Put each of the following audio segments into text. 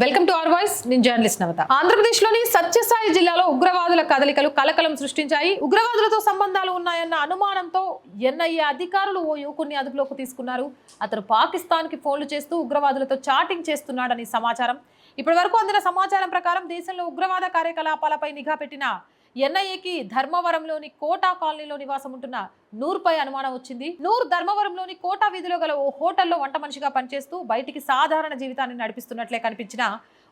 Welcome to our voice. నేను journalist Navata. ఆంధ్రప్రదేశ్లోని సత్యసాయి జిల్లాలో ఉగ్రవాదుల కదలికలు కలకలం సృష్టించాయి. ఉగ్రవాదులతో సంబంధాలు ఉన్నాయన్న అనుమానంతో ఎన్ఐఏ అధికారులు ఓ యువకుడిని అదుపులోకి తీసుకున్నారు. అతను పాకిస్తాన్కి ఫోన్లు చేస్తూ ఉగ్రవాదులతో చాటింగ్ చేస్తున్నాడని సమాచారం. ఇప్పటి వరకు అందిన సమాచారం ప్రకారం దేశంలో ఉగ్రవాద కార్యకలాపాలపై నిఘా పెట్టిన ఎన్ఐఏకి ధర్మవరంలోని కోటా కాలనీలో నివాసం ఉంటున్న నూర్పై అనుమానం వచ్చింది. నూర్ ధర్మవరంలోని కోటా వీధిలో గల ఓ హోటల్లో వంట మనిషిగా పనిచేస్తూ బయటికి సాధారణ జీవితాన్ని నడిపిస్తున్నట్లే కనిపించిన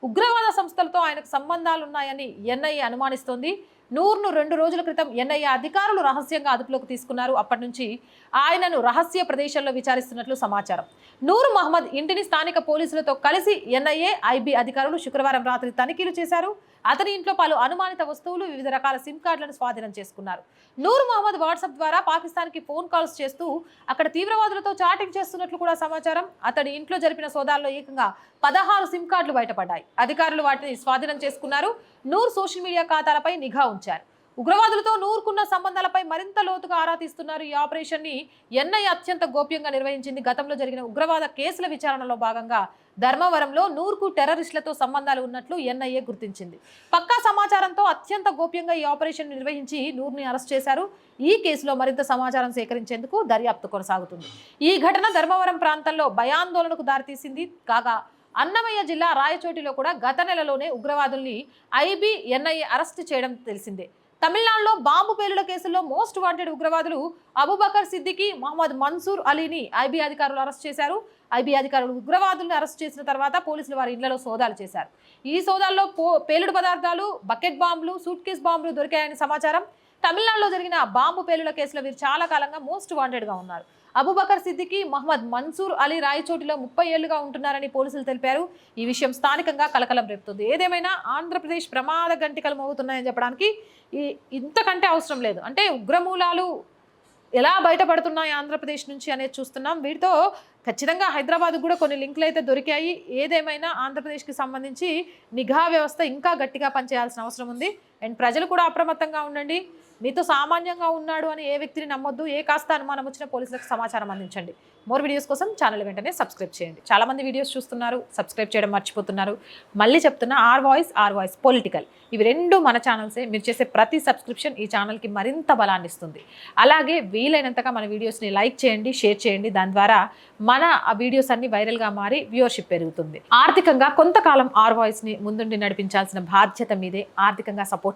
ఉగ్రవాద సంస్థలతో ఆయనకు సంబంధాలున్నాయని ఎన్ఐఏ అనుమానిస్తోంది. నూర్ను రెండు రోజుల క్రితం ఎన్ఐఏ అధికారులు రహస్యంగా అదుపులోకి తీసుకున్నారు. అప్పటి నుంచి ఆయనను రహస్య ప్రదేశంలో విచారిస్తున్నట్లు సమాచారం. నూర్ మహమ్మద్ ఇంటిని స్థానిక పోలీసులతో కలిసి ఎన్ఐఏ ఐబీ అధికారులు శుక్రవారం రాత్రి తనిఖీలు చేశారు. అతని ఇంట్లో పలు అనుమానిత వస్తువులు వివిధ రకాల సిమ్ కార్డులను స్వాధీనం చేసుకున్నారు. నూర్ మహమ్మద్ వాట్సాప్ ద్వారా పాకిస్తాన్కి ఫోన్ కాల్స్ చేస్తూ అక్కడ తీవ్రవాదులతో చాటింగ్ చేస్తున్నట్లు కూడా సమాచారం. అతడి ఇంట్లో జరిపిన సోదాల్లో ఏకంగా పదహారు సిమ్ కార్డులు బయటపడ్డాయి. అధికారులు వాటిని స్వాధీనం చేసుకున్నారు. నూర్ సోషల్ మీడియా ఖాతాలపై నిఘా ఉంచారు. ఉగ్రవాదులతో నూరుకున్న సంబంధాలపై మరింత లోతుగా ఆరా తీస్తున్నారు ఈ ఆపరేషన్ని. ఎన్ఐ అత్యంత గోప్యంగా నిర్వహించింది. గతంలో జరిగిన ఉగ్రవాద కేసుల విచారణలో భాగంగా ధర్మవరంలో నూర్కు టెర్రరిస్టులతో సంబంధాలు ఉన్నట్లు ఎన్ఐఏ గుర్తించింది. పక్కా సమాచారంతో అత్యంత గోప్యంగా ఈ ఆపరేషన్ నిర్వహించి నూర్ని అరెస్ట్ చేశారు. ఈ కేసులో మరింత సమాచారం సేకరించేందుకు దర్యాప్తు కొనసాగుతుంది. ఈ ఘటన ధర్మవరం ప్రాంతంలో భయాందోళనకు దారితీసింది. కాగా అన్నమయ్య జిల్లా రాయచోటిలో కూడా గత నెలలోనే ఉగ్రవాదుల్ని ఐబీ ఎన్ఐఏ అరెస్ట్ చేయడం తెలిసిందే. తమిళనాడులో బాంబు పేలుల కేసుల్లో మోస్ట్ వాంటెడ్ ఉగ్రవాదులు అబుబకర్ సిద్దికి మహమ్మద్ మన్సూర్ అలీని ఐబీ అధికారులు అరెస్ట్ చేశారు. ఐబీ అధికారులు ఉగ్రవాదులను అరెస్ట్ చేసిన తర్వాత పోలీసులు వారి ఇళ్ళలో సోదాలు చేశారు. ఈ సోదాల్లో పో పేలుడు పదార్థాలు బకెట్ బాంబులు సూట్ కేస్ బాంబులు దొరికాయని సమాచారం. తమిళనాడులో జరిగిన బాంబు పేలుల కేసులో వీరు చాలా కాలంగా మోస్ట్ వాంటెడ్గా ఉన్నారు. అబుబకర్ సిద్దికి మహమ్మద్ మన్సూర్ అలీ రాయచోటిలో ముప్పై ఏళ్ళుగా ఉంటున్నారని పోలీసులు తెలిపారు. ఈ విషయం స్థానికంగా కలకలం రేపుతుంది. ఏదేమైనా ఆంధ్రప్రదేశ్ ప్రమాద గంటికలు మోగుతున్నాయని చెప్పడానికి ఈ ఇంతకంటే అవసరం లేదు. అంటే ఉగ్రమూలాలు ఎలా బయటపడుతున్నాయి ఆంధ్రప్రదేశ్ నుంచి అనేది చూస్తున్నాం. వీటితో ఖచ్చితంగా హైదరాబాద్ కూడా కొన్ని లింకులు అయితే దొరికాయి. ఏదేమైనా ఆంధ్రప్రదేశ్కి సంబంధించి నిఘా వ్యవస్థ ఇంకా గట్టిగా పనిచేయాల్సిన అవసరం ఉంది. అండ్ ప్రజలు కూడా అప్రమత్తంగా ఉండండి. మీతో సామాన్యంగా ఉన్నాడు అని ఏ వ్యక్తిని నమ్మొద్దు ఏ కాస్త అనుమానం వచ్చిన పోలీసులకు సమాచారం అందించండి. మోర్ వీడియోస్ కోసం ఛానల్ వెంటనే సబ్స్క్రైబ్ చేయండి. చాలామంది వీడియోస్ చూస్తున్నారు సబ్స్క్రైబ్ చేయడం మర్చిపోతున్నారు. మళ్ళీ చెప్తున్నా our voice our voice political. ఇవి రెండు మన ఛానల్సే. మీరు చేసే ప్రతి సబ్స్క్రిప్షన్ ఈ ఛానల్కి మరింత బలాన్ని ఇస్తుంది. అలాగే వీలైనంతగా మన వీడియోస్ని లైక్ చేయండి షేర్ చేయండి. దాని ద్వారా మన ఆ వీడియోస్ అన్ని వైరల్గా మారి వ్యూవర్షిప్ పెరుగుతుంది. ఆర్థికంగా కొంతకాలం ఆర్ వాయిస్ని ముందుండి నడిపించాల్సిన బాధ్యత మీదే. ఆర్థికంగా సపోర్ట్